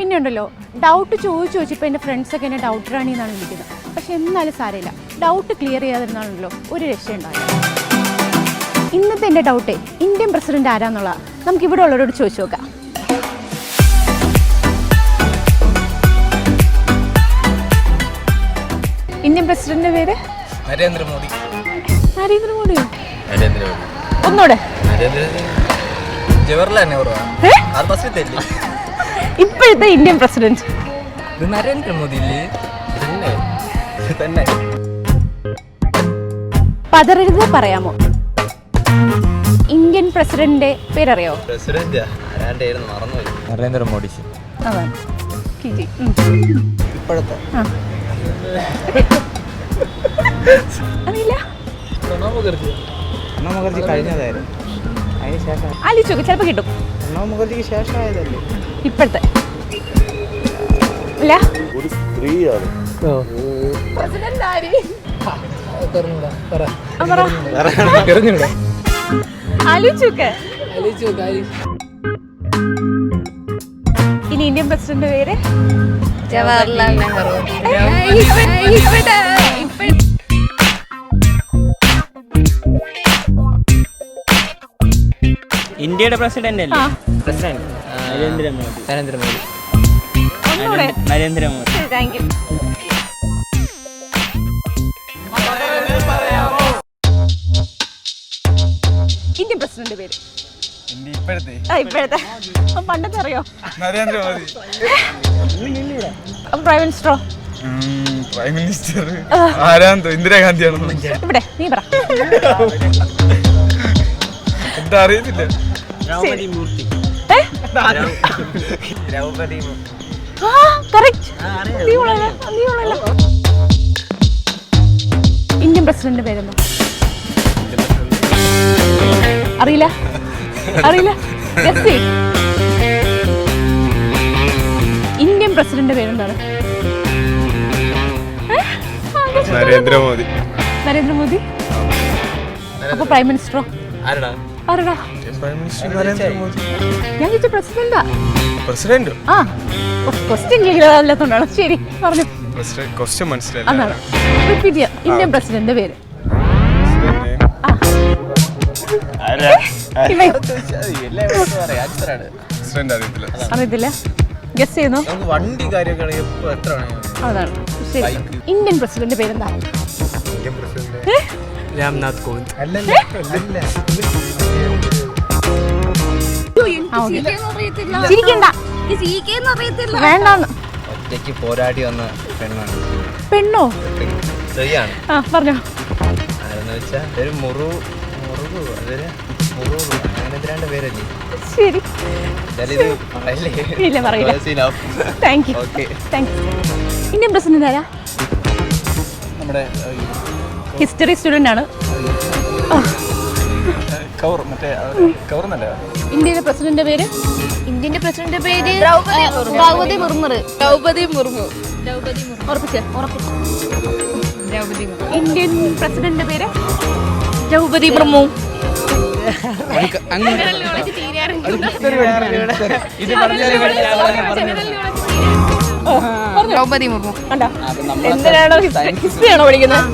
പിന്നെ ഉണ്ടല്ലോ ഡൗട്ട് ചോദിച്ചു ചോദിച്ചപ്പോൾ എന്റെ ഫ്രണ്ട്സൊക്കെ എന്നെ ഡൗട്ട് റാണി എന്നാണ് വിളിക്കുന്നത്. പക്ഷെ എന്നാലും സാരമില്ല. ഡൗട്ട് ക്ലിയർ ചെയ്യാതിരുന്നാണല്ലോ ഒരു രക്ഷയുണ്ടാവില്ല ഇന്നത്തെ എന്റെ ഡൗട്ട് ഇന്ത്യൻ പ്രസിഡന്റ് ആരാന്നുള്ള നമുക്ക് ഇവിടെ ഉള്ളവരോട് ചോദിച്ചു നോക്കാം. ഇന്ത്യൻ പ്രസിഡന്റിന്റെ പേര്? നരേന്ദ്രമോദി. നരേന്ദ്രമോദിയോ നരേന്ദ്രമോദി. ഒന്നൂടെ. ജവഹർലാൽ നെഹ്റു ഇപ്പോഴത്തെ ഇന്ത്യൻ പ്രസിഡന്റ്. നരേന്ദ്രമോദി തന്നെ പതറരുത് പറയാമോ? ഇന്ത്യൻ പ്രസിഡന്റിന്റെ പേരറിയോ? നരേന്ദ്രമോദി അതാണ് കിജി. ഇപ്പോഴത്തെ. അറിയില്ല. പ്രണബ് മുഖർജി. പ്രണബ് മുഖർജി കഴിഞ്ഞതായിരുന്നു. അതിന് ശേഷം ആലോചിച്ച് നോക്ക് ചിലപ്പോൾ കിട്ടും. പ്രണബ് മുഖർജിക്ക് ശേഷമായതല്ലേ? ഇപ്പോഴത്തെ. ഇല്ല? ഒരു സ്ത്രീയാണ്. പ്രസിഡന്റ് ആര് ഇനി ഇന്ത്യൻ പ്രസിഡന്റ് പേര്? ജവഹർലാൽ നെഹ്റു. ഇന്ത്യയുടെ പ്രസിഡന്റ് അല്ലേ? പ്രസിഡന്റ്. നരേന്ദ്രമോദി. നരേന്ദ്രമോദി. ഒന്നുകൂടെ. Narendra Modi. Thank you Indian president പേര്. ഇപ്പോഴത്തെ. ആ ഇപ്പോഴത്തെ. പണ്ടത്തെ അറിയോ? നരേന്ദ്രമോദി. പ്രൈം മിനിസ്റ്ററോ പ്രൈം മിനിസ്റ്റർ ആരാന്തോ ഇന്ദിരാഗാന്ധിയാണെന്ന് ഇവിടെ നീ പറ. എന്താ അറിയത്തില്ല. ദ്രൗപദി മൂർത്തി. നീ ഇന്ത്യൻ പ്രസിഡന്റ് പേരെന്തോ? അറിയില്ല. അറിയില്ല. ഇന്ത്യൻ പ്രസിഡന്റ് പേരെന്താണ്. നരേന്ദ്രമോദി. നരേന്ദ്രമോദി. അപ്പൊ പ്രൈം മിനിസ്റ്ററോ? ആരടാ? ആരടാ? പ്രൈം ഞാൻ ചോദിച്ച പ്രസിഡന്റാ? പ്രസിഡന്റ്? ആ ക്വസ്റ്റ്യൻ അല്ലാത്തോണ്ടാണ് ശരി പറഞ്ഞു. പ്രസിഡന്റ് ക്വസ്റ്റ്യൻ മനസ്സിലായില്ല. അതാണ്. റിപ്പീറ്റ് ചെയ്യാം. ഇന്ത്യൻ പ്രസിഡന്റിന്റെ പേര്. പ്രസിഡന്റ്. അറിയത്തില്ല. ഗസ് ചെയ്യുന്നു? വണ്ടി അതാണ്. ശരി. ഇന്ത്യൻ പ്രസിഡന്റ് പേരെന്താ? ഏ? രാംനാഥ് കോവിന്ദ്. ചിരിക്കണ്ട വേണ്ടാന്ന്. ഒറ്റയ്ക്ക് പോരാടി വന്ന പെണ്ണാണ്. പെണ്ണോ? ശരിയാണ് ആ പറഞ്ഞോ. ആരെന്ന് വെച്ചാൽ ഒരു മുറു മുറുകു അതൊരു മുറു അങ്ങനെ രണ്ട് പേരല്ലേ? ശരി. ഇല്ല, പറയില്ല. Thank you. Thank you Indian president ആരാ? നമ്മുടെ ഹിസ്റ്ററി സ്റ്റുഡന്റ് ആണ്. ഇന്ത്യയിലെ പ്രസിഡന്റിന്റെ പേര്? ഇന്ത്യന്റെ പ്രസിഡന്റ് പേര് ദ്രൗപതി മുർമു. ദ്രൗപതി മുർമു. ഉറപ്പിച്ച്? ഇന്ത്യൻ പ്രസിഡന്റിന്റെ പേര്? ദ്രൗപതി മുർമു. ദ്രൗപതി മുർമു. കണ്ടോ എന്തിനാണോ ഹിസ്റ്ററി ആണോ പഠിക്കുന്നത്?